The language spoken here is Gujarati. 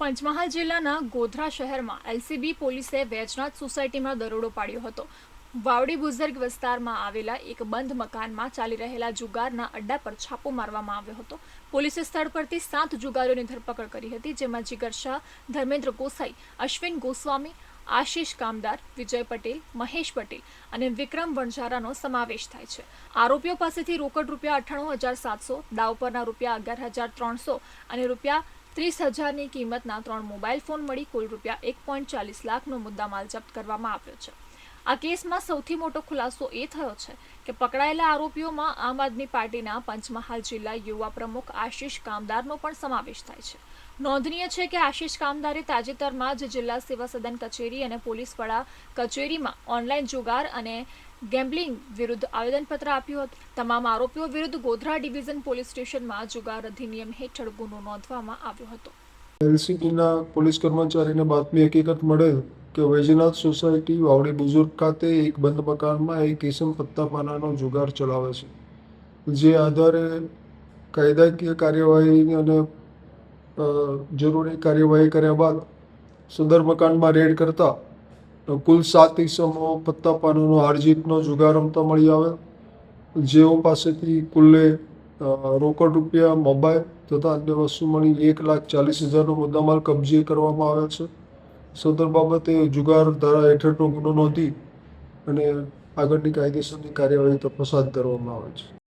પંચમહાલ જિલ્લાના ગોધરા શહેરમાં એલસીબી પોલીસે વેજનાથ સોસાયટીમાં દરોડો પાડ્યો હતો. વાવડી બુઝર્ગ વિસ્તારમાં આવેલા એક બંધ મકાનમાં ચાલી રહેલા જુગારના અડ્ડા પર છાપો મારવામાં આવ્યો હતો. પોલીસે સ્થળ પરથી સાત જુગારીઓની ધરપકડ કરી હતી, જેમાં જીગર શાહ, ધર્મેન્દ્ર ગોસાઈ, અશ્વિન ગોસ્વામી, આશીષ કામદાર, વિજય પટેલ, મહેશ પટેલ અને વિક્રમ વણઝારાનો સમાવેશ થાય છે. આરોપીઓ પાસેથી રોકડ રૂપિયા અઠ્ઠાણું હજાર સાતસો, દાવ પરના રૂપિયા અગિયાર હજાર ત્રણસો અને રૂપિયા ત્રીસ હજારની કિંમતના ત્રણ મોબાઈલ ફોન મળી કુલ રૂપિયા એક પોઈન્ટ ચાલીસ લાખનો મુદ્દામાલ જપ્ત કરવામાં આવ્યો છે. આ કેસમાં સૌથી મોટો ખુલાસો એ થયો છે કે પકડાયેલા આરોપીઓમાં આમ આદમી પાર્ટીના પંચમહાલ જિલ્લા યુવા પ્રમુખ આશીષ કામદારનો પણ સમાવેશ થાય છે. નોંધનીય છે કે આશીષ કામદારે તાજેતરમાં જ જિલ્લા સેવા સદન કચેરી અને પોલીસ વડા કચેરીમાં ઓનલાઈન જુગાર અને ગેમ્બલિંગ વિરુદ્ધ આવેદનપત્ર આપ્યું હતું. તમામ આરોપીઓ વિરુદ્ધ ગોધરા ડિવિઝન પોલીસ સ્ટેશનમાં જુગાર અધિનિયમ હેઠળ ગુનો નોંધવામાં આવ્યો હતો. એલસીબીના પોલીસ કર્મચારીને બાતમી હકીકત મળેલ કે વૈજનાથ સોસાયટી વાવડી બુઝુર્ગ ખાતે એક બંધ મકાનમાં એક કિસમ પત્તા પાનાનો જુગાર ચલાવે છે, જે આધારે કાયદાકીય કાર્યવાહી અને જરૂરી કાર્યવાહી કર્યા બાદ સદર મકાનમાં રેડ કરતા કુલ સાત ઈસમો પત્તા પાનાનો હારજીતનો જુગાર રમતા મળી આવે જેઓ પાસેથી કુલ્લે રોકડ રૂપિયા, મોબાઈલ તથા અન્ય વસ્તુ મળી એક લાખ ચાલીસ હજારનો મુદ્દામાલ કબજે કરવામાં આવે છે. સદર બાબતે જુગાર ધારા હેઠળનો ગુનો નોંધી અને આગળની કાયદેસરની કાર્યવાહી તપાસ હાથ ધરવામાં આવે છે.